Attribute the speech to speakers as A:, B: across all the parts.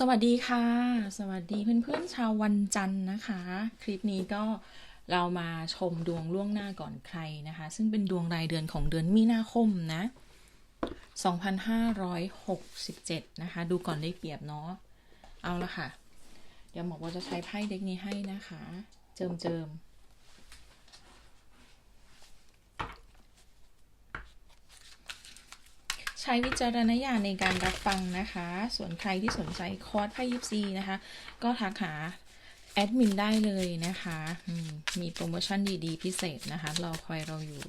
A: สวัสดีค่ะ สวัสดีเพื่อนๆชาววันจันทร์นะคะ คลิปนี้ก็เรามาชมดวงล่วงหน้าก่อนใครนะคะ ซึ่งเป็นดวงรายเดือนของเดือนมีนาคมนะ 2567 นะคะ ดูก่อนได้เปรียบเนาะเอาละค่ะ เดี๋ยวหมอกว่าจะใช้ไพ่เด็กนี้ให้นะคะ เจิมเจิม ใช้วิจารณญาณในการรับฟังนะคะ ส่วนใครที่สนใจคอร์สไพ่ยิปซีนะคะ ก็ทักหาแอดมินได้เลยนะคะมมีโปรโมชั่นดีๆ พิเศษนะคะ รอคอยเราอยู่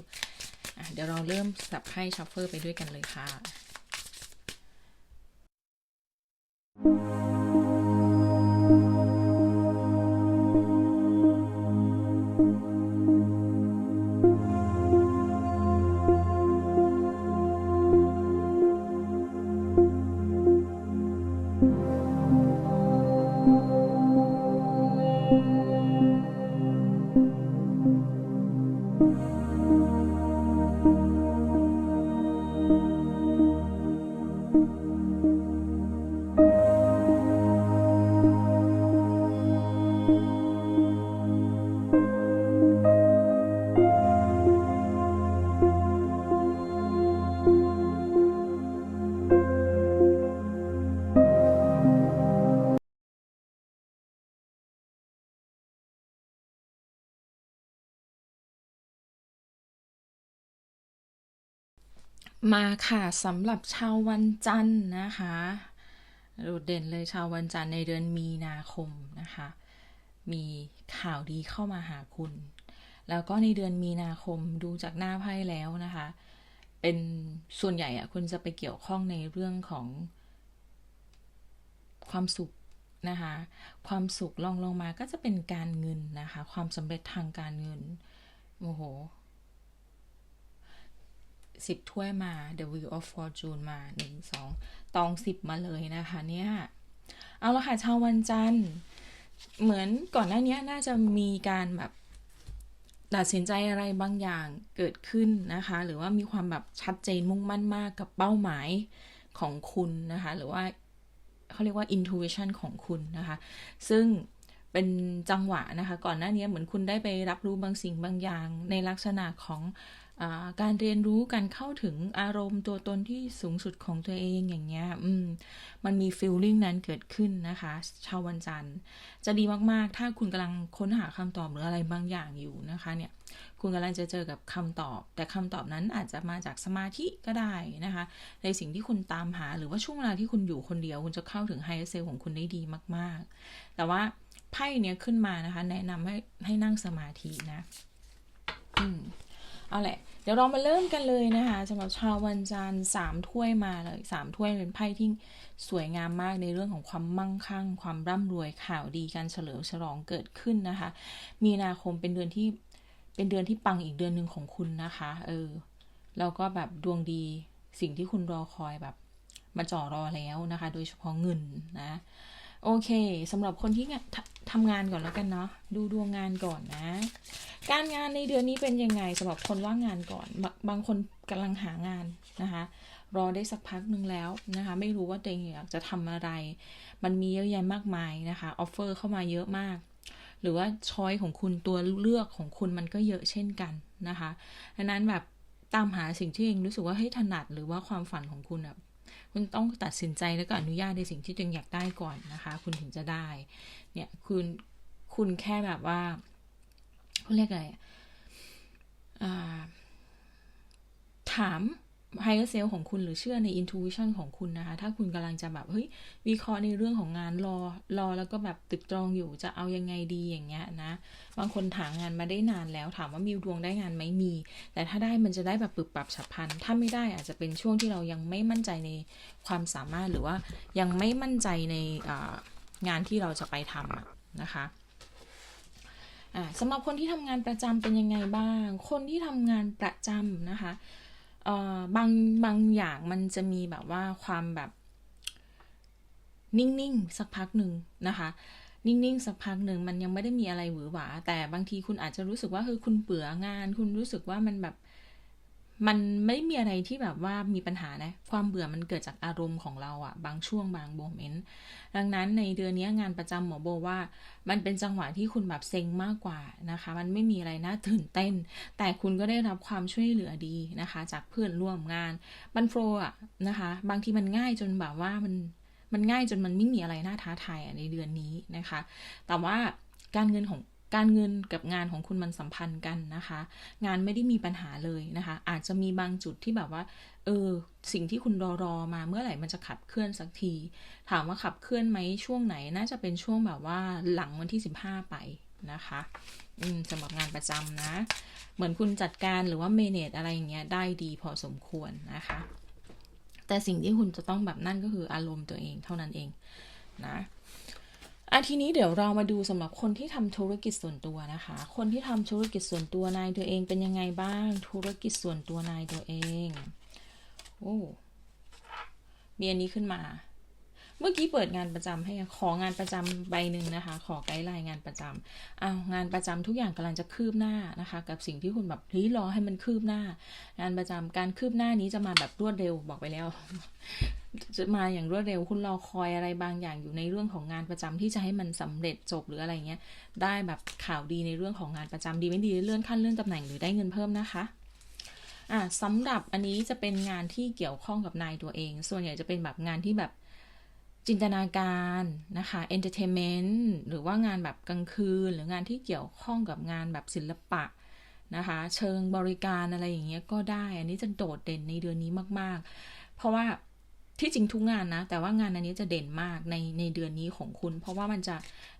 A: เดี๋ยวเราเริ่มสับไพ่ชัฟเฟอร์ไปด้วยกันเลยค่ะ มาค่ะสำหรับชาววันจันทร์นะคะโดดเด่นเลยชาววันจันทร์ในเดือนมีนาคมนะคะ มีข่าวดีเข้ามาหาคุณ แล้วก็ในเดือนมีนาคมดูจากหน้าไพ่แล้วนะคะ เป็นส่วนใหญ่อะคุณจะไปเกี่ยวข้องในเรื่องของ ความสุขนะคะ ความสุขลองลงมาก็จะเป็นการเงินนะคะ ความสำเร็จทางการเงินโอ้โห สิบถ้วยมา The Wheel of Fortune มาหนึ่งสองตองสิบมาเลยนะคะเนี่ยเอาละค่ะชาววันจันทร์ เหมือนก่อนหน้านี้น่าจะมีการแบบตัดสินใจอะไรบางอย่างเกิดขึ้นนะคะ หรือว่ามีความแบบชัดเจนมุ่งมั่นมากกับเป้าหมายของคุณนะคะ หรือว่าเขาเรียกว่า intuition ของคุณนะคะ ซึ่งเป็นจังหวะนะคะ ก่อนหน้านี้เหมือนคุณได้ไปรับรู้บางสิ่งบางอย่างในลักษณะของ การเรียนรู้การเข้าถึงอารมณ์ตัวตนที่สูงสุดของตัวเองอย่างเงี้ยมมันมีฟีลลิ่งนั้นเกิดขึ้นนะคะชาววันจันทร์ จะดีมากๆ ถ้าคุณกำลังค้นหาคำตอบหรืออะไรบางอย่างอยู่นะคะเนี่ยคุณกำลังจะเจอกับคำตอบ แต่คำตอบนั้นอาจจะมาจากสมาธิก็ได้นะคะ ในสิ่งที่คุณตามหาหรือว่าช่วงเวลาที่คุณอยู่คนเดียว คุณจะเข้าถึงไฮเซลของคุณได้ดีมาก ๆ แต่ว่าไพ่เนี้ยขึ้นมานะคะ แนะนำให้ให้นั่งสมาธินะ อืมเอาแหละ เดี๋ยวเรามาเริ่มกันเลยนะคะสำหรับชาววันจันทร์สามถ้วยมาเลยสามถ้วยเป็นไพ่ที่สวยงามมากในเรื่องของความมั่งคั่ง ความร่ำรวยข่าวดีการเฉลิมฉลองเกิดขึ้นนะคะ มีนาคมเป็นเดือนที่เป็นเดือนที่ปังอีกเดือนหนึ่งของคุณนะคะเออแล้วก็แบบดวงดีสิ่งที่คุณรอคอยแบบมาจ่อรอแล้วนะคะ โดยเฉพาะเงินนะ โอเคสำหรับคนที่ทำงานก่อนแล้วกันเนาะดูดวงงานก่อนนะ การงานในเดือนนี้เป็นยังไงสำหรับคนว่างงานก่อนบางบางคนกำลังหางานนะคะ รอได้สักพักหนึ่งแล้วนะคะ ไม่รู้ว่าตัวเองอยากจะทำอะไร มันมีเยอะแยะมากมายนะคะออฟเฟอร์เข้ามาเยอะมาก หรือว่าช้อยของคุณตัวเลือกของคุณมันก็เยอะเช่นกันนะคะดังนั้นแบบตามหาสิ่งที่เองรู้สึกว่าให้ถนัดหรือว่าความฝันของคุณแบบ คุณต้องตัดสินใจแล้วก็อนุญาตในสิ่งที่ตัวเองอยากได้ก่อนนะคะ คุณถึงจะได้ เนี่ยคุณคุณแค่แบบว่าเขาเรียกอะไรอ่าถาม ไฮเออร์เซลของคุณหรือเชื่อในอินทูวิชันของคุณนะคะ ถ้าคุณกำลังจะแบบเฮ้ยวิเคราะห์ในเรื่องของงานรอรอแล้วก็แบบตึกตรองอยู่จะเอายังไงดีอย่างเงี้ยนะ บางคนถางงานมาได้นานแล้ว ถามว่ามีดวงได้งานไหมมี แต่ถ้าได้มันจะได้แบบปรับปรับฉับพลัน ถ้าไม่ได้อาจจะเป็นช่วงที่เรายังไม่มั่นใจในความสามารถหรือว่ายังไม่มั่นใจในงานที่เราจะไปทำนะคะสำหรับคนที่ทำงานประจำเป็นยังไงบ้าง คนที่ทำงานประจำนะคะ บางบางอย่างมันจะมีแบบว่าความแบบ นิ่งๆสักพักหนึ่งนะคะ นิ่งๆสักพักหนึ่งมันยังไม่ได้มีอะไรหวือหวา แต่บางทีคุณอาจจะรู้สึกว่าคือคุณเบื่องาน คุณรู้สึกว่ามันแบบ มันไม่มีอะไรที่แบบว่ามีปัญหานะ ความเบื่อมันเกิดจากอารมณ์ของเราอะบางช่วงบางโมเมนต์ ดังนั้นในเดือนนี้งานประจำหมอโบว่า มันเป็นจังหวะที่คุณแบบเซ็งมากกว่านะคะ มันไม่มีอะไรน่าตื่นเต้น แต่คุณก็ได้รับความช่วยเหลือดีนะคะ จากเพื่อนร่วมงานบันโฟอะนะคะ บางทีมันง่ายจนแบบว่ามันมันง่ายจนมันไม่มีอะไรน่าท้าทายในเดือนนี้นะคะ แต่ว่าการเงินของ การเงินกับงานของคุณมันสัมพันธ์กันนะคะ งานไม่ได้มีปัญหาเลยนะคะ อาจจะมีบางจุดที่แบบว่า เออ สิ่งที่คุณรอรอมาเมื่อไหร่มันจะขับเคลื่อนสักที ถามว่าขับเคลื่อนไหมช่วงไหน น่าจะเป็นช่วงแบบว่าหลังวันที่ 15 ไปนะคะอืมสำหรับงานประจำนะ เหมือนคุณจัดการหรือว่าเมเนจอะไรอย่างเงี้ยได้ดีพอสมควรนะคะ แต่สิ่งที่คุณจะต้องแบบนั่นก็คืออารมณ์ตัวเองเท่านั้นเองนะ อาทีนี้เดี๋ยวเรามาดูสำหรับคนที่ทำธุรกิจส่วนตัวนะคะ คนที่ทำธุรกิจส่วนตัวนายตัวเองเป็นยังไงบ้าง ธุรกิจส่วนตัวนายตัวเองโอ้มีอันนี้ขึ้นมา เมื่อกี้เปิดงานประจำให้ของานประจำใบหนึ่งนะคะ ขอไกด์ไลน์งานประจำอ้าวงานประจำทุกอย่างกำลังจะคืบหน้านะคะ กับสิ่งที่คุณแบบรีรอให้มันคืบหน้า งานประจำการคืบหน้านี้จะมาแบบรวดเร็วบอกไปแล้ว จะมาอย่างรวดเร็วคุณรอคอยอะไรบางอย่างอยู่ในเรื่องของงานประจำที่จะให้มันสำเร็จจบหรืออะไรเงี้ย ได้แบบข่าวดีในเรื่องของงานประจำดีไม่ดีเลื่อนขั้นเลื่อนตำแหน่งหรือได้เงินเพิ่มนะคะอ่าสำหรับอันนี้จะเป็นงานที่เกี่ยวข้องกับนายตัวเอง ส่วนใหญ่จะเป็นแบบงานที่แบบจินตนาการนะคะเอนเตอร์เทนเมนต์หรือว่างานแบบกลางคืน หรืองานที่เกี่ยวข้องกับงานแบบศิลปะนะคะ เชิงบริการอะไรอย่างเงี้ยก็ได้ อันนี้จะโดดเด่นในเดือนนี้มาก ๆ เพราะว่า ที่จริงทุกงานนะ แต่ว่างานอันนี้จะเด่นมากในในเดือนนี้ของคุณ เพราะว่ามันจะ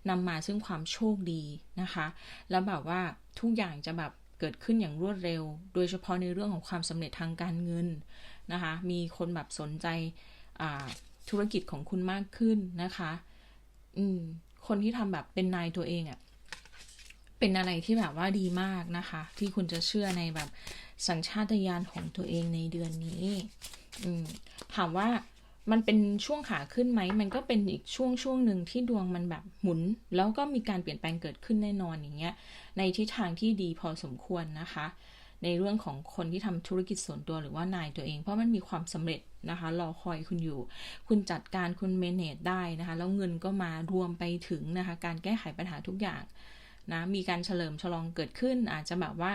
A: นำมาซึ่งความโชคดีนะคะ แล้วแบบว่าทุกอย่างจะแบบเกิดขึ้นอย่างรวดเร็ว โดยเฉพาะในเรื่องของความสำเร็จทางการเงินนะคะ มีคนแบบสนใจธุรกิจของคุณมากขึ้นนะคะ อืม คนที่ทำแบบเป็นนายตัวเองอะ่ะ เป็นอะไรที่แบบว่าดีมากนะคะ ที่คุณจะเชื่อในแบบสัญชาตญาณของตัวเองในเดือนนี้ ถามว่ามันเป็นช่วงขาขึ้นไหม มันก็เป็นอีกช่วงช่วงหนึ่งที่ดวงมันแบบหมุน แล้วก็มีการเปลี่ยนแปลงเกิดขึ้นแน่นอนอย่างเงี้ย ในทิศทางที่ดีพอสมควรนะคะ ในเรื่องของคนที่ทำธุรกิจส่วนตัวหรือว่านายตัวเอง เพราะมันมีความสำเร็จนะคะ รอคอยคุณอยู่ คุณจัดการคุณเมเนจได้นะคะ แล้วเงินก็มารวมไปถึงนะคะ การแก้ไขปัญหาทุกอย่างนะ มีการเฉลิมฉลองเกิดขึ้น อาจจะแบบว่า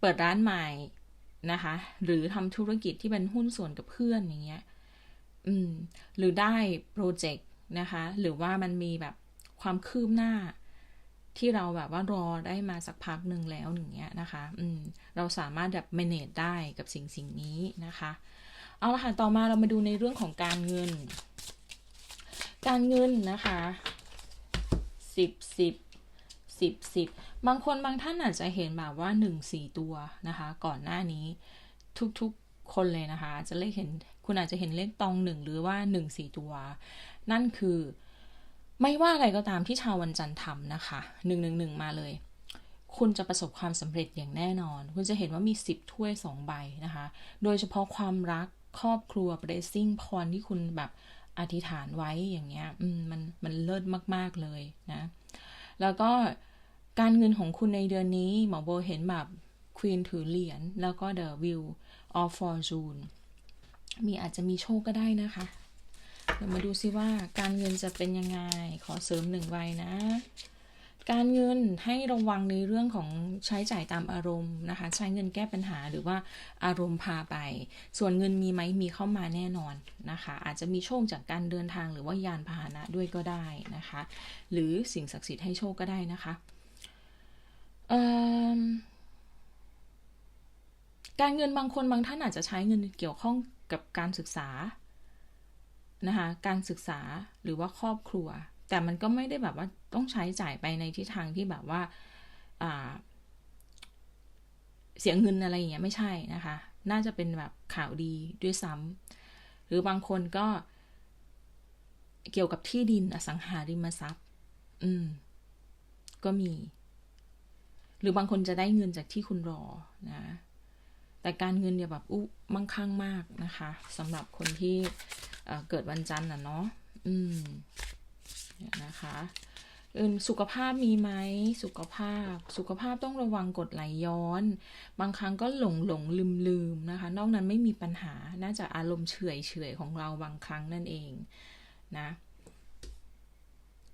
A: เปิดร้านใหม่ นะคะ หรือทำธุรกิจที่เป็นหุ้นส่วนกับเพื่อนอย่างเงี้ยอืมหรือได้โปรเจกต์นะคะ หรือว่ามันมีแบบความคืบหน้า ที่เราแบบว่ารอได้มาสักพักหนึ่งแล้วอย่างเงี้ยนะคะอืมเราสามารถแบบ manage ได้กับสิ่งสิ่งนี้นะคะ เอาละค่ะต่อมาเรามาดูในเรื่องของการเงิน การเงินนะคะสิบสิบสิบสิบ บางคนบางท่านอาจจะเห็นแบบว่าหนึ่งสี่ตัวนะคะ ก่อนหน้านี้ทุกๆคนเลยนะคะ จะเลขเห็นคุณอาจจะเห็นเลขตองหนึ่งหรือว่าหนึ่งสี่ตัว นั่นคือไม่ว่าอะไรก็ตามที่ชาววันจันทร์ทำนะคะหนึ่งหนึ่งหนึ่งมาเลย คุณจะประสบความสำเร็จอย่างแน่นอน คุณจะเห็นว่ามีสิบถ้วยสองใบนะคะ โดยเฉพาะความรักครอบครัวเบรซิ่งพรที่คุณแบบอธิษฐานไว้อย่างเงี้ยมมันมันเลิศมาก ๆ เลยนะ แล้วก็ การเงินของคุณในเดือนนี้ หมอโบเห็นแบบควีนถือเหรียญแล้วก็ The Wheel of Fortune มีอาจจะมีโชคก็ได้นะคะเดี๋ยวมาดูซิว่าการเงินจะเป็นยังไง ขอเสริมหนึ่งใบนะ การเงินให้ระวังในเรื่องของใช้จ่ายตามอารมณ์นะคะ ใช้เงินแก้ปัญหาหรือว่าอารมณ์พาไป ส่วนเงินมีไหมมีเข้ามาแน่นอนนะคะ อาจจะมีโชคจากการเดินทางหรือว่ายานพาหนะด้วยก็ได้นะคะ หรือสิ่งศักดิ์สิทธิ์ให้โชคก็ได้นะคะ การเงินบางคนบางท่านอาจจะใช้เงินเกี่ยวข้องกับการศึกษานะคะการศึกษาหรือว่าครอบครัว แต่มันก็ไม่ได้แบบว่าต้องใช้จ่ายไปในทิศทางที่แบบว่าเสียเงินอะไรอย่างเงี้ยไม่ใช่นะคะ น่าจะเป็นแบบข่าวดีด้วยซ้ำหรือบางคนก็เกี่ยวกับที่ดินอสังหาริมทรัพย์ อืม ก็มี หรือบางคนจะได้เงินจากที่คุณรอนะ แต่การเงินเนี่ยแบบอู้มั่งคั่งมากนะคะสำหรับคนที่เกิดวันจันทร์น่ะเนาะอืมนะคะอื่นสุขภาพมีไหมสุขภาพ สุขภาพต้องระวังกดไหลย้อน บางครั้งก็หลงหลงลืมลืมนะคะ นอกนั้นไม่มีปัญหาน่าจะอารมณ์เฉยเฉยของเราบางครั้งนั่นเองนะ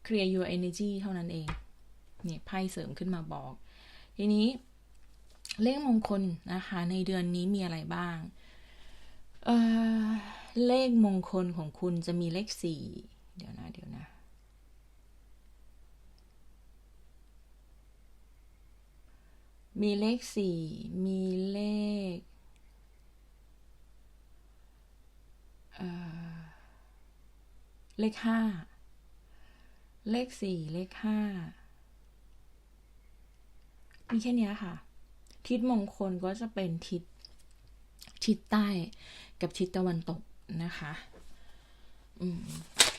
A: clear your energy เท่านั้นเองเนี่ยไพ่เสริมขึ้นมาบอก ทีนี้เลขมงคลนะคะ ในเดือนนี้มีอะไรบ้างเเลขมงคลของคุณจะมีเลขสี่เดี๋ยวนะเดี๋ยวนะมีเลขสี่มีเลขเลขห้า เลขสี่ เลขห้า มีแค่นี้ค่ะ ทิศมงคลก็จะเป็นทิศทิศใต้กับทิศตะวันตกนะคะ อืม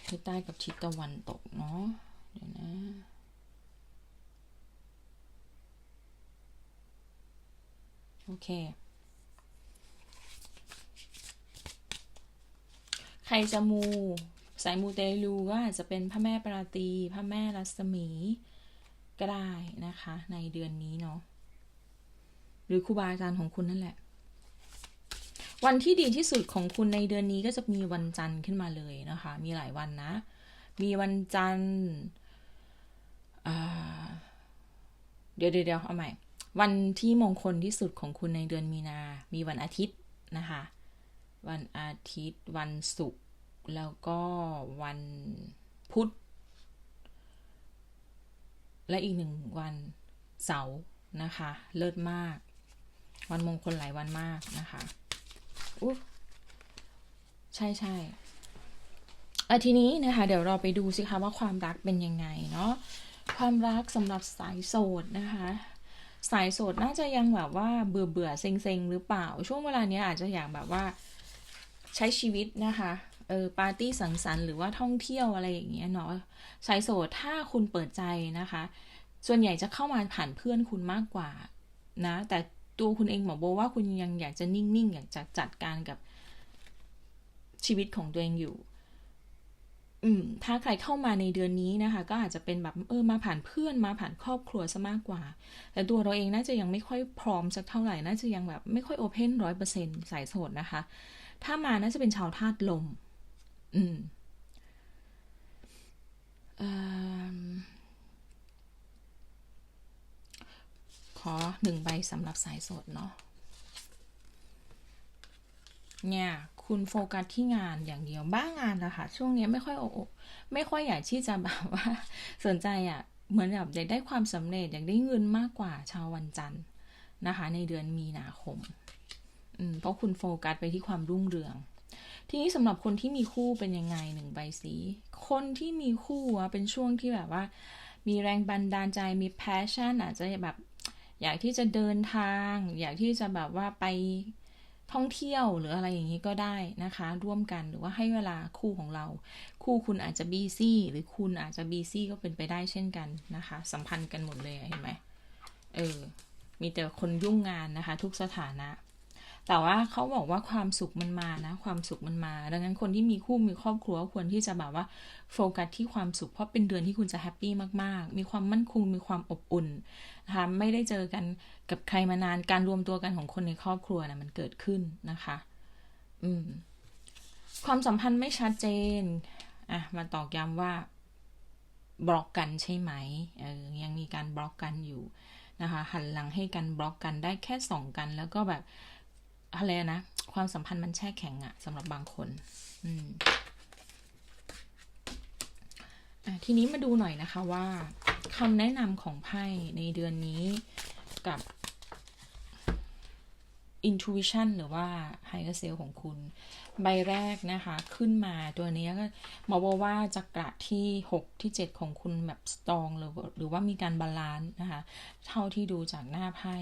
A: ทิศใต้กับทิศตะวันตกเนาะเดี๋ยวนะโอเค ใครจะมู สายมูเตลูก็อาจจะเป็นพระแม่ปราตี พระแม่รัศมี ก็ได้นะคะ ในเดือนนี้เนาะหรือครูบาอาจารย์ของคุณนั่นแหละ วันที่ดีที่สุดของคุณในเดือนนี้ก็จะมีวันจันทร์ขึ้นมาเลยนะคะ มีหลายวันนะ มีวันจันทร์เดี๋ยวเดี๋ยวเอาใหม่ วันที่มงคลที่สุดของคุณในเดือนมีนา มีวันอาทิตย์นะคะ วันอาทิตย์ วันศุกร์ แล้วก็วันพุธ และอีกหนึ่งวันเสาร์นะคะ เลิศมาก วันมงคลหลายวันมากนะคะอุ๊ใช่ใช่อาทีนี้นะคะ เดี๋ยวเราไปดูสิคะว่าความรักเป็นยังไงเนาะความรักสำหรับสายโสดนะคะ สายโสดน่าจะยังแบบว่าเบื่อเบื่อเซ็งเซ็งหรือเปล่า ช่วงเวลานี้อาจจะอยากแบบว่าใช้ชีวิตนะคะ เออปาร์ตี้สังสรรค์หรือว่าท่องเที่ยวอะไรอย่างเงี้ยเนาะสายโสดถ้าคุณเปิดใจนะคะ ส่วนใหญ่จะเข้ามาผ่านเพื่อนคุณมากกว่านะ แต่ตัวคุณเองหมอโบว่าคุณยังอยากจะนิ่งๆ อยากจะจัดการกับชีวิตของตัวเองอยู่ อืม ถ้าใครเข้ามาในเดือนนี้นะคะ ก็อาจจะเป็นแบบเออมาผ่านเพื่อนมาผ่านครอบครัวซะมากกว่า แต่ตัวเราเองน่าจะยังไม่ค่อยพร้อมสักเท่าไหร่ น่าจะยังแบบไม่ค่อยโอเพนร้อยเปอร์เซ็นต์สายโสดนะคะ ถ้ามาน่าจะเป็นชาวธาตุลม อืมขอหนึ่งใบสำหรับสายสดเนาะเนี่ยคุณโฟกัสที่งานอย่างเดียวบ้างงานนะคะช่วงนี้ไม่ค่อยโอไม่ค่อยอยากที่จะแบบว่า สนใจอะ่ะ เหมือนแบบอยากได้ความสำเร็จอยากได้เงินมากกว่าชาววันจันทร์นะคะ ในเดือนมีนาคม อืมเพราะคุณโฟกัสไปที่ความรุ่งเรือง ทีนี้สำหรับคนที่มีคู่เป็นยังไงหนึ่งใบสี คนที่มีคู่อะเป็นช่วงที่แบบว่า มีแรงบันดาลใจมีแพชชั่น อาจจะแบบอยากที่จะเดินทาง อยากที่จะแบบว่าไปท่องเที่ยวหรืออะไรอย่างนี้ก็ได้นะคะ ร่วมกันหรือว่าให้เวลาคู่ของเรา คู่คุณอาจจะบีซี่หรือคุณอาจจะบีซี่ก็เป็นไปได้เช่นกันนะคะ สัมพันธ์กันหมดเลยเห็นไหมเออมีแต่คนยุ่งงานนะคะ ทุกสถานะ แต่ว่าเขาบอกว่าความสุขมันมานะ ความสุขมันมา ดังนั้นคนที่มีคู่มีครอบครัวควรที่จะแบบว่าโฟกัสที่ความสุขเพราะเป็นเดือนที่คุณจะแฮปปี้มากๆ มีความมั่นคงมีความอบอุ่นนะคะไม่ได้เจอกันกับใครมานานการรวมตัวกันของคนในครอบครัวนะมันเกิดขึ้นนะคะ อืม ความสัมพันธ์ไม่ชัดเจนอะมาตอกย้ำว่าบล็อกกันใช่ไหมเออยังมีการบล็อกกันอยู่นะคะ หันหลังให้กันบล็อกกันได้แค่ส่องกัน แล้วก็แบบ อะไรนะ ความสัมพันธ์มันแช่แข็งอะสำหรับบางคน อืมทีนี้มาดูหน่อยนะคะว่าคำแนะนำของไพ่ในเดือนนี้กับ intuition หรือว่า higher self ของคุณ ใบแรกนะคะ ขึ้นมาตัวนี้ก็หมอบอกว่าจักระที่ 6 ที่ 7 ของคุณแบบ strong หรือหรือว่ามีการบาลานซ์นะคะ เท่าที่ดูจากหน้าไพ่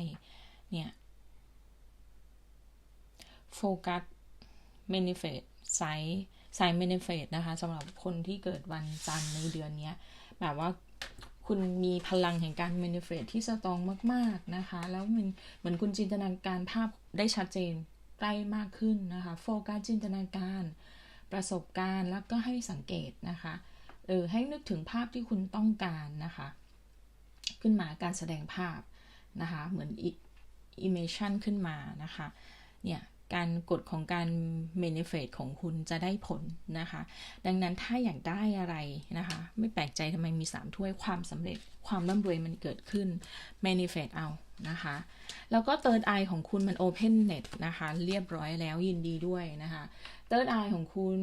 A: เนี่ย กัสเมนิเฟตไซส์ไซส์เมนิเฟตนะคะสำหรับคนที่เกิดวันจันทร์ในเดือนนี้แบบว่าคุณมีพลังแห่งการเมนิเฟตที่สตรองมาก ๆ นะคะ แล้วมันเหมือนคุณจินตนาการภาพได้ชัดเจนใกล้มากขึ้นนะคะ โฟกัสจินตนาการ ประสบการณ์แล้วก็ให้สังเกตนะคะเออให้นึกถึงภาพที่คุณต้องการนะคะ ขึ้นมาการแสดงภาพนะคะ เหมือนอิเมชันขึ้นมานะคะ เนี่ย การกฎของการเมนิเฟตของคุณจะได้ผลนะคะ ดังนั้นถ้าอยากได้อะไรนะคะ ไม่แปลกใจทำไมมี 3 ถ้วยความสำเร็จความร่ำรวยมันเกิดขึ้นเมนิเฟตเอา นะคะ แล้วก็ third eye ของคุณมัน open net นะคะ เรียบร้อยแล้วยินดีด้วยนะคะ third eye ของคุณ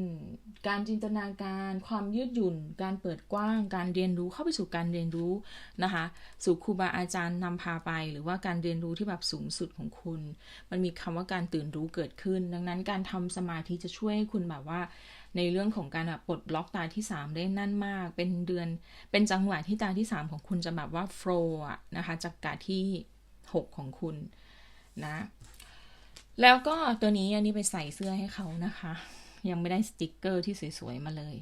A: การจินตนาการ ความยืดหยุ่น การเปิดกว้าง การเรียนรู้เข้าไปสู่การเรียนรู้นะคะสู่ครูบาอาจารย์นำพาไป หรือว่าการเรียนรู้ที่แบบสูงสุดของคุณ มันมีคำว่าการตื่นรู้เกิดขึ้น ดังนั้นการทำสมาธิจะช่วยให้คุณแบบว่าในเรื่องของการแบบปลดบล็อกตาที่ 3 ได้นั่นมาก เป็นเดือน เป็นจังหวะที่ตาที่ 3 ของคุณจะแบบว่าโฟล์นะคะจากการที่ 6 ของคุณนะ แล้วก็ตัวนี้อันนี้ไปใส่เสื้อให้เขานะคะ ยังไม่ได้สติกเกอร์ที่สวยๆมาเลย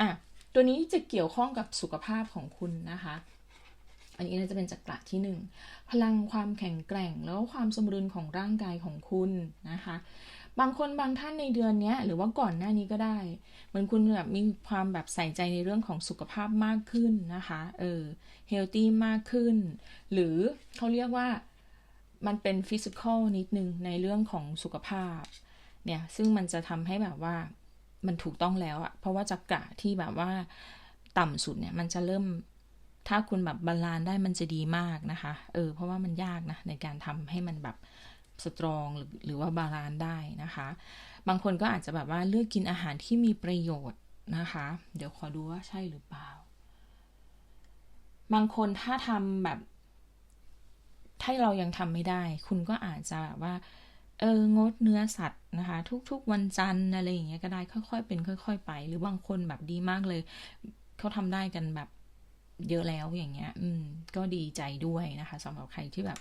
A: อะตัวนี้จะเกี่ยวข้องกับสุขภาพของคุณนะคะ อันนี้น่าจะเป็นจักระที่หนึ่งพลังความแข็งแกร่งแล้วความสมดุลของร่างกายของคุณนะคะ บางคนบางท่านในเดือนนี้หรือว่าก่อนหน้านี้ก็ได้เหมือนคุณแบบมีความแบบใส่ใจในเรื่องของสุขภาพมากขึ้นนะคะเออเฮลตี้มากขึ้น หรือเขาเรียกว่ามันเป็นฟิสิกอลนิดนึงในเรื่องของสุขภาพเนี่ยซึ่งมันจะทำให้แบบว่ามันถูกต้องแล้วอะเพราะว่าจักระที่แบบว่าต่ำสุดเนี่ยมันจะเริ่มถ้าคุณแบบบาลานได้มันจะดีมากนะคะ เออ เพราะว่ามันยากนะในการทำให้มันแบบ สตรองหรือหรือว่าบาลานได้นะคะ บางคนก็อาจจะแบบว่าเลือกกินอาหารที่มีประโยชน์นะคะ เดี๋ยวขอดูว่าใช่หรือเปล่า บางคนถ้าทำแบบถ้าเรายังทำไม่ได้ คุณก็อาจจะแบบว่า เอองดเนื้อสัตว์นะคะ ทุกๆวันจันทร์อะไรอย่างเงี้ยก็ได้ค่อยๆเป็นค่อย ๆ ไป หรือบางคนแบบดีมากเลย เขาทำได้กันแบบเยอะแล้วอย่างเงี้ย อืม ก็ดีใจด้วยนะคะสำหรับใครที่แบบ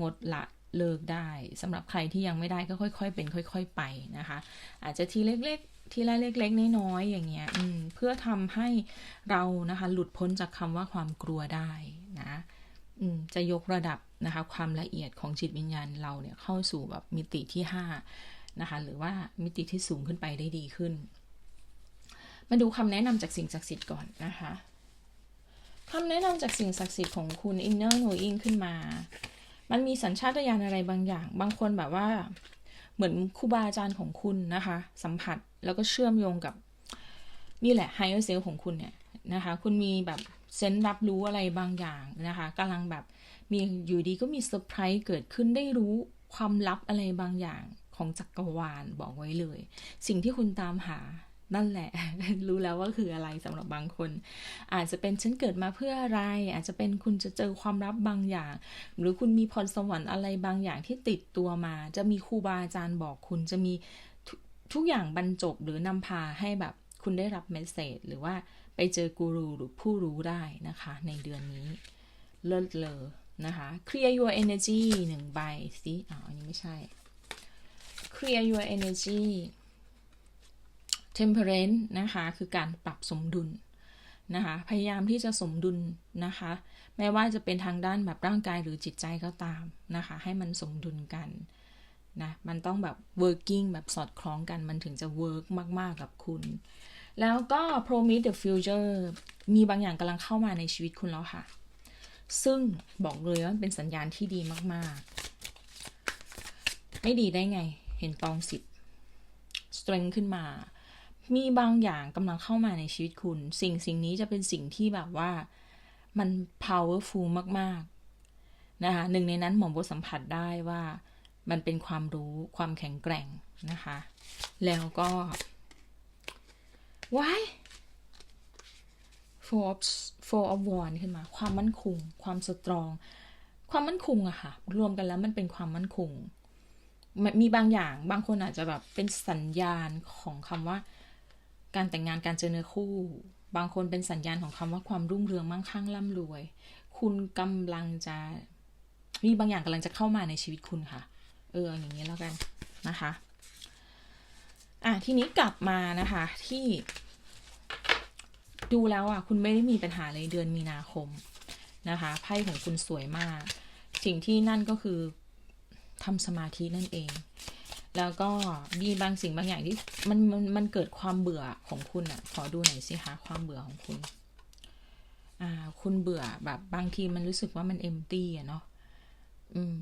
A: งดละ เลิกได้สำหรับใครที่ยังไม่ได้ก็ค่อย ๆ เป็น ค่อย ๆ ไปนะคะ อาจจะทีเล็กๆ ทีละเล็กๆน้อยๆอย่างเงี้ยเพื่อทำให้เรานะคะ หลุดพ้นจากคำว่าความกลัวได้นะจะยกระดับนะคะ ความละเอียดของจิตวิญญาณเราเนี่ยเข้าสู่แบบมิติที่5นะคะ หรือว่ามิติที่สูงขึ้นไปได้ดีขึ้น มาดูคำแนะนำจากสิ่งศักดิ์สิทธิ์ก่อนนะคะคำแนะนำจากสิ่งศักดิ์สิทธิ์ของคุณ inner knowing ขึ้นมา มันมีสัญชาตญาณอะไรบางอย่าง บางคนแบบว่า เหมือนครูบาอาจารย์ของคุณนะคะ สัมผัสแล้วก็เชื่อมโยงกับ นี่แหละ higher self ของคุณเนี่ยนะคะ คุณมีแบบเซนรับรู้อะไรบางอย่างนะคะกำลังแบบมีอยู่ดีก็มีเซอร์ไพรส์เกิดขึ้นได้รู้ความลับอะไรบางอย่างของจักรวาลบอกไว้เลย สิ่งที่คุณตามหา นั่นแหละ รู้แล้วว่าคืออะไรสำหรับบางคน อาจจะเป็นฉันเกิดมาเพื่ออะไร อาจจะเป็นคุณจะเจอความลับบางอย่าง หรือคุณมีพรสวรรค์อะไรบางอย่างที่ติดตัวมา จะมีครูบาอาจารย์บอกคุณจะมีทุกอย่างบรรจบหรือนำพาให้แบบคุณได้รับเมสเซจหรือว่าไปเจอกูรูหรือผู้รู้ได้นะคะ ในเดือนนี้ เลิศเลยนะคะ clear your energy หนึ่งใบสิอ๋ออันนี้ไม่ใช่ clear your energy temperance นะคะคือการปรับสมดุลนะคะพยายามที่จะสมดุลนะคะไม่ว่าจะเป็นทางด้านแบบร่างกายหรือจิตใจก็ตามนะคะให้มันสมดุลกันนะมันต้องแบบ working แบบสอดคล้องกันมันถึงจะ work มากๆกับคุณ แล้วก็ promise the future มีบางอย่างกำลังเข้ามาในชีวิตคุณแล้วค่ะ ซึ่งบอกเลยว่าเป็นสัญญาณที่ดีมากๆ ไม่ดีได้ไงเห็นตองสิบ strength ขึ้นมา มีบางอย่างกำลังเข้ามาในชีวิตคุณ สิ่งสิ่งนี้จะเป็นสิ่งที่แบบว่ามัน powerful มากๆนะคะหนึ่งในนั้นหมอมบสัมผัสได้ว่ามันเป็นความรู้ความแข็งแกร่งนะคะ แล้วก็ why four of four of wands ขึ้นมา ความมั่นคง ความสตรอง ความมั่นคงอะค่ะ รวมกันแล้วมันเป็นความมั่นคง มีบางอย่าง บางคนอาจจะแบบเป็นสัญญาณของคำว่า การแต่งงานการเจอเนื้อคู่ บางคนเป็นสัญญาณของคำว่าความรุ่งเรืองมั่งคั่งร่ำรวย คุณกำลังจะมีบางอย่างกำลังจะเข้ามาในชีวิตคุณค่ะ เอออย่างนี้แล้วกันนะคะ อะทีนี้กลับมานะคะที่ ดูแล้วอะคุณไม่ได้มีปัญหาเลยเดือนมีนาคมนะคะไพ่ของคุณสวยมาก สิ่งที่นั่นก็คือทำสมาธินั่นเอง แล้วก็มีบางสิ่งบางอย่างที่มันมันมันเกิดความเบื่อของคุณอะขอดูหน่อยสิคะความเบื่อของคุณ อ่า คุณเบื่อแบบบางทีมันรู้สึกว่ามันเอมตี้อะเนาะอืม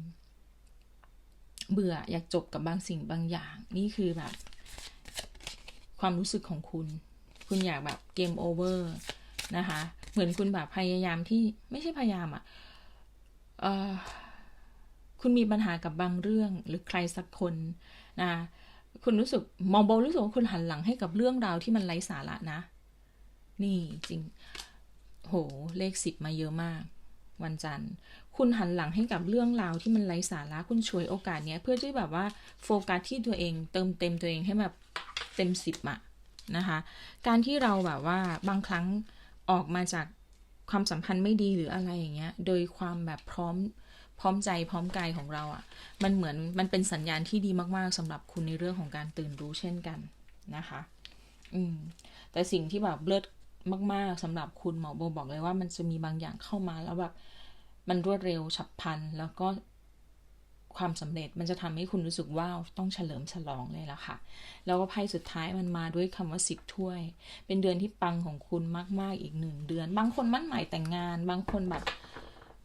A: เบื่ออยากจบกับบางสิ่งบางอย่าง นี่คือแบบ ความรู้สึกของคุณ คุณอยากแบบเกมโอเวอร์นะคะ เหมือนคุณแบบพยายามที่ไม่ใช่พยายามอะเออ คุณมีปัญหากับบางเรื่องหรือใครสักคนนะคุณรู้สึกมองโบรู้สึกว่าคุณหันหลังให้กับเรื่องราวที่มันไร้สาระนะ นี่จริง โหเลขสิบมาเยอะมาก วันจันทร์ คุณหันหลังให้กับเรื่องราวที่มันไร้สาระคุณช่วยโอกาสเนี้ย เพื่อที่แบบว่าโฟกัสที่ตัวเองเติมเต็มตัวเองให้แบบเต็มสิบอะนะคะ การที่เราแบบว่าบางครั้งออกมาจากความสัมพันธ์ไม่ดีหรืออะไรอย่างเงี้ย โดยความแบบพร้อม พร้อมใจพร้อมกายของเราอะ่ะ มันเหมือนมันเป็นสัญญาณที่ดีมากๆสำหรับคุณในเรื่องของการตื่นรู้เช่นกันนะคะ อืม แต่สิ่งที่แบบเลิศมาก ๆสำหรับคุณหมอโบบอกเลยว่ามันจะมีบางอย่างเข้ามาแล้วแบบมันรวดเร็วฉับพลันแล้วก็ความสำเร็จมันจะทำให้คุณรู้สึกว้าวต้องเฉลิมฉลองเลยละค่ะ แล้วก็ไพ่สุดท้ายมันมาด้วยคำว่าสิบถ้วย เป็นเดือนที่ปังของคุณมาก ๆ อีกหนึ่งเดือน บางคนมั่นหมายแต่งงาน บางคนแบบ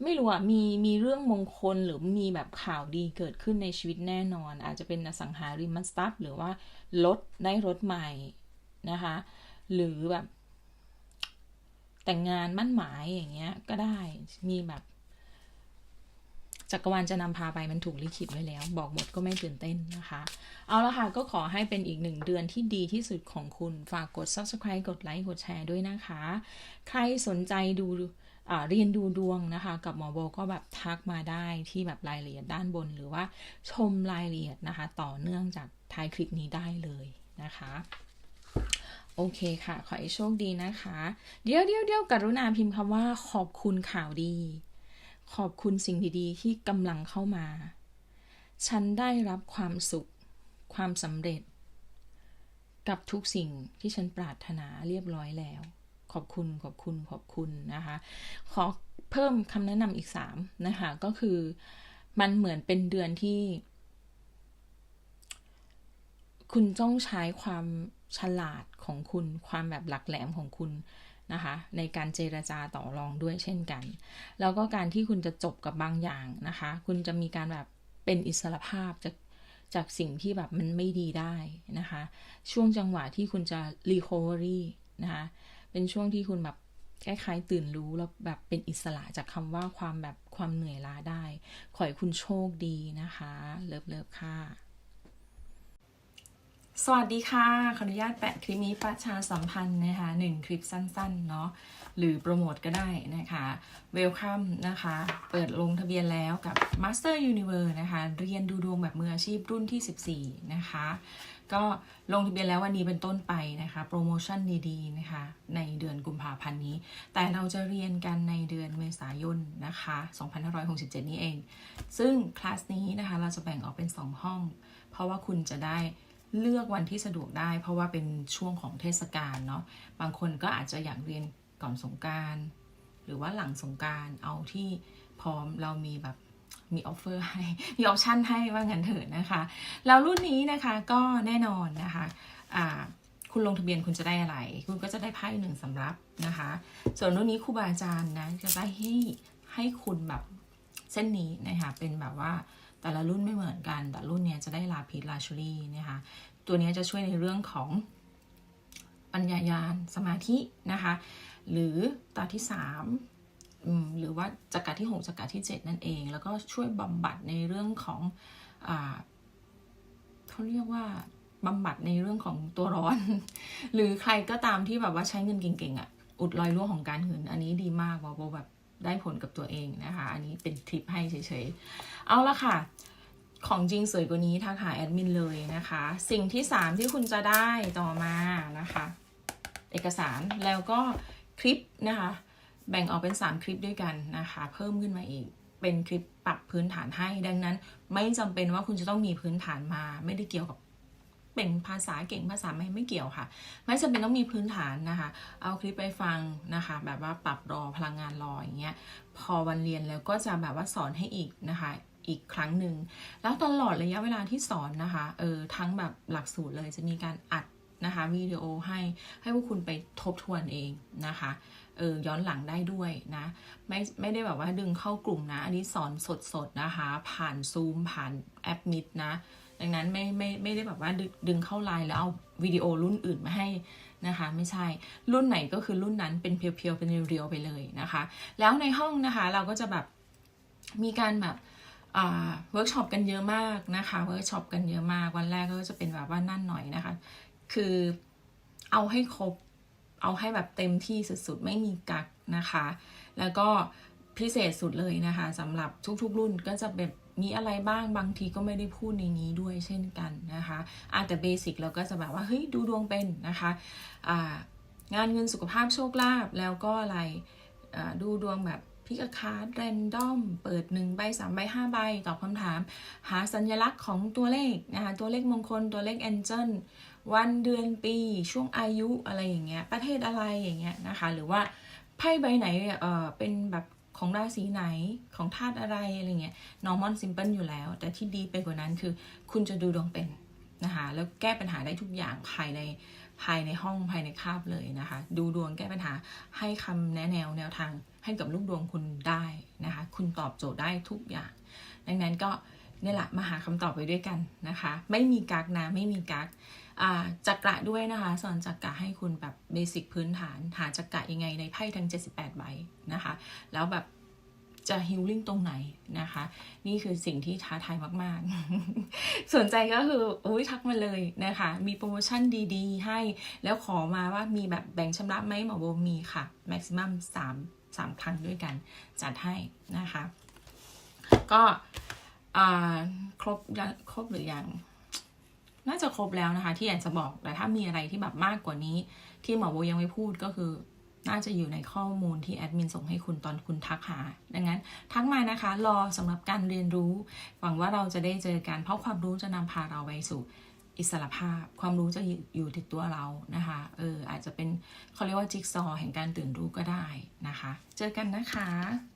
A: ไม่รู้อะมีมีเรื่องมงคลหรือมีแบบข่าวดีเกิดขึ้นในชีวิตแน่นอน อาจจะเป็นอสังหาริมทรัพย์ หรือว่ารถได้รถใหม่นะคะ หรือแบบ แต่งงานมั่นหมายอย่างเงี้ย ก็ได้มีแบบจักรวาลจะนำพาไปมันถูกลิขิตไว้แล้ว บอกหมดก็ไม่ตื่นเต้นนะคะ เอาละค่ะ ก็ขอให้เป็นอีกหนึ่งเดือนที่ดีที่สุดของคุณฝากกด subscribe กดไลค์กดแชร์ด้วยนะคะ ใครสนใจดู เรียนดูดวงนะคะ กับหมอโบก็แบบทักมาได้ที่แบบรายละเอียดด้านบน หรือว่าชมรายละเอียดนะคะ ต่อเนื่องจากท้ายคลิปนี้ได้เลยนะคะโอเคค่ะ ขอให้โชคดีนะคะ เดี๋ยวเดี๋ยวเดี๋ยวกรุณาพิมพ์คำว่า ขอบคุณข่าวดี ขอบคุณสิ่งดีๆ ที่กำลังเข้ามา ฉันได้รับความสุข ความสำเร็จ กับทุกสิ่งที่ฉันปรารถนาเรียบร้อยแล้ว ขอบคุณขอบคุณขอบคุณนะคะ ขอเพิ่มคำแนะนำอีกสามนะคะ ก็คือมันเหมือนเป็นเดือนที่ คุณต้องใช้ความฉลาดของคุณ ความแบบหลักแหลมของคุณนะคะ ในการเจรจาต่อรองด้วยเช่นกัน แล้วก็การที่คุณจะจบกับบางอย่างนะคะ คุณจะมีการแบบเป็นอิสระภาพจากจากสิ่งที่แบบมันไม่ดีได้นะคะ ช่วงจังหวะที่คุณจะ recovery นะคะ เป็นช่วงที่คุณแบบคล้ายๆตื่นรู้แล้วแบบเป็นอิสระจากคำว่าความแบบความเหนื่อยล้าได้ ขอให้คุณโชคดีนะคะ เลิฟเลิฟค่ะ สวัสดีค่ะ ขออนุญาตแปะคลิปนี้ประชาสัมพันธ์นะคะหนึ่งคลิปสั้นๆเนาะหรือโปรโมทก็ได้นะคะเวลคัมนะคะ เปิดลงทะเบียนแล้วกับ Master Universe นะคะ เรียนดูดวงแบบมืออาชีพรุ่นที่ 14 นะคะ ก็ลงทะเบียนแล้ววันนี้เป็นต้นไปนะคะ โปรโมชั่นดีๆนะคะ ในเดือนกุมภาพันธ์นี้ แต่เราจะเรียนกันในเดือนเมษายนนะคะ2567 นี้เอง ซึ่งคลาสนี้นะคะเราจะแบ่งออกเป็น 2 ห้อง เพราะว่าคุณจะได้ เลือกวันที่สะดวกได้ เพราะว่าเป็นช่วงของเทศกาลเนาะบางคนก็อาจจะอยากเรียนก่อนสงการหรือว่าหลังสงการเอาที่พร้อมเรามีแบบมีออฟเฟอร์ให้มีออปชั่นให้ว่างั้นเถิดนะคะ แล้วรุ่นนี้นะคะก็แน่นอนนะคะะคุณลงทะเบียนคุณจะได้อะไร คุณก็จะได้ไพ่หนึ่งสำรับนะคะ ส่วนรุ่นนี้ครูบาอาจารย์นะจะได้ให้ให้คุณแบบเส้นนี้นะคะเป็นแบบว่า แต่ละรุ่นไม่เหมือนกัน แต่รุ่นนี้จะได้ลาพิษลาชูรี่นะคะตัวนี้จะช่วยในเรื่องของปัญญายาณสมาธินะคะ หรือตาที่สามหรือว่าจักระที่6จักระที่ 7 นั่นเอง แล้วก็ช่วยบำบัดในเรื่องของอเขาเรียกว่าบำบัดในเรื่องของตัวร้อน หรือใครก็ตามที่แบบว่าใช้เงินเก่งๆอะ่ะอุดรอยรั่วของการเงิน อันนี้ดีมากว่าโบแบบ ได้ผลกับตัวเองนะคะ อันนี้เป็นทิปให้เฉยๆ เอาละค่ะ ของจริงสวยกว่านี้ทักหาแอดมินเลยนะคะ สิ่งที่ 3 ที่คุณจะได้ต่อมานะคะ เอกสารแล้วก็คลิปนะคะ แบ่งออกเป็น 3 คลิปด้วยกันนะคะ เพิ่มขึ้นมาอีกเป็นคลิปปรับพื้นฐานให้ดังนั้น ไม่จำเป็นว่าคุณจะต้องมีพื้นฐานมา ไม่ได้เกี่ยวกับ เป็นภาษาเก่งภาษาไม่ไม่เกี่ยวค่ะ ไม่จำเป็นต้องมีพื้นฐานนะคะ เอาคลิปไปฟังนะคะ แบบว่าปรับรอพลังงานรออย่างเงี้ยพอวันเรียนแล้วก็จะแบบว่าสอนให้อีกนะคะอีกครั้งหนึ่งแล้วตลอดระยะเวลาที่สอนนะคะเออทั้งแบบหลักสูตรเลยจะมีการอัดนะคะวิดีโอให้ให้พวกคุณไปทบทวนเองนะคะเออย้อนหลังได้ด้วยนะไม่ไม่ได้แบบว่าดึงเข้ากลุ่มนะ อันนี้สอนสดๆนะคะ ผ่านซูมผ่านแอปมิดนะ ดังนั้นไม่ไม่ไม่ได้แบบว่าดึงเข้าไลน์แล้วเอาวิดีโอรุ่นอื่นมาให้นะคะ ไม่ใช่รุ่นไหนก็คือรุ่นนั้นเป็นเพียวๆเป็นเรียวๆไปเลยนะคะ แล้วในห้องนะคะเราก็จะแบบมีการแบบเวิร์กช็อปกันเยอะมากนะคะเวิร์กช็อปกันเยอะมากวันแรกก็จะเป็นแบบว่านั่นหน่อยนะคะ คือเอาให้ครบเอาให้แบบเต็มที่สุดๆ ไม่มีกักนะคะ แล้วก็พิเศษสุดเลยนะคะสำหรับทุกๆรุ่นก็จะแบบ มีอะไรบ้างบางทีก็ไม่ได้พูดในนี้ด้วยเช่นกันนะคะอาแต่เบสิกเราก็จะแบบว่าเฮ้ยดูดวงเป็นนะคะงานเงินสุขภาพโชคลาภแล้วก็อะไรดูดวงแบบพิกคาร์ดแรนดอม เปิด1ใบ3ใบ5ใบตอบคำถาม หาสัญลักษณ์ของตัวเลขนะคะตัวเลขมงคลตัวเลขแองเจิลวันเดือนปีช่วงอายุอะไรอย่างเงี้ยประเทศอะไรอย่างเงี้ยนะคะหรือว่าไพ่ใบไหนเออเป็นแบบ ของราศีไหนของธาตุอะไรอะไรเงี้ย normal simple อยู่แล้ว แต่ที่ดีไปกว่านั้นคือ คุณจะดูดวงเป็นนะคะแล้วแก้ปัญหาได้ทุกอย่างภายในภายในห้องภายในคาบเลยนะคะ ดูดวงแก้ปัญหาให้คำแนะแนวแนวทางให้กับลูกดวงคุณได้นะคะ คุณตอบโจทย์ได้ทุกอย่าง ดังนั้นก็นี่แหละมาหาคำตอบไปด้วยกันนะคะ ไม่มีกักนะไม่มีกัก จักระด้วยนะคะ สอนจักระให้คุณแบบเบสิกพื้นฐาน หาจักระยังไงในไพ่ทั้ง 78 ใบนะคะ แล้วแบบจะฮิลลิ่งตรงไหนนะคะ นี่คือสิ่งที่ท้าทายมาก ๆ สนใจก็คืออุ้ยทักมาเลยนะคะ มีโปรโมชั่นดีๆ ให้ แล้วขอมาว่ามีแบบแบ่งชำระไหมหมอโบมีค่ะ แม็กซิมัม3 3ครั้งด้วยกัน จัดให้นะคะ ก็ครบครบหรือยัง น่าจะครบแล้วนะคะ ที่อยากจะบอกแต่ถ้ามีอะไรที่แบบมากกว่านี้ ที่หมอโบยังไม่พูดก็คือ น่าจะอยู่ในข้อมูลที่แอดมินส่งให้คุณตอนคุณทักหา ดังนั้น ทักมานะคะ รอสำหรับการเรียนรู้ หวังว่าเราจะได้เจอกันเพราะความรู้จะนำพาเราไปสู่อิสรภาพ ความรู้จะอยู่ติดตัวเรานะคะเอออาจจะเป็นเขาเรียกว่าจิ๊กซอแห่งการตื่นรู้ก็ได้นะคะ เจอกันนะคะ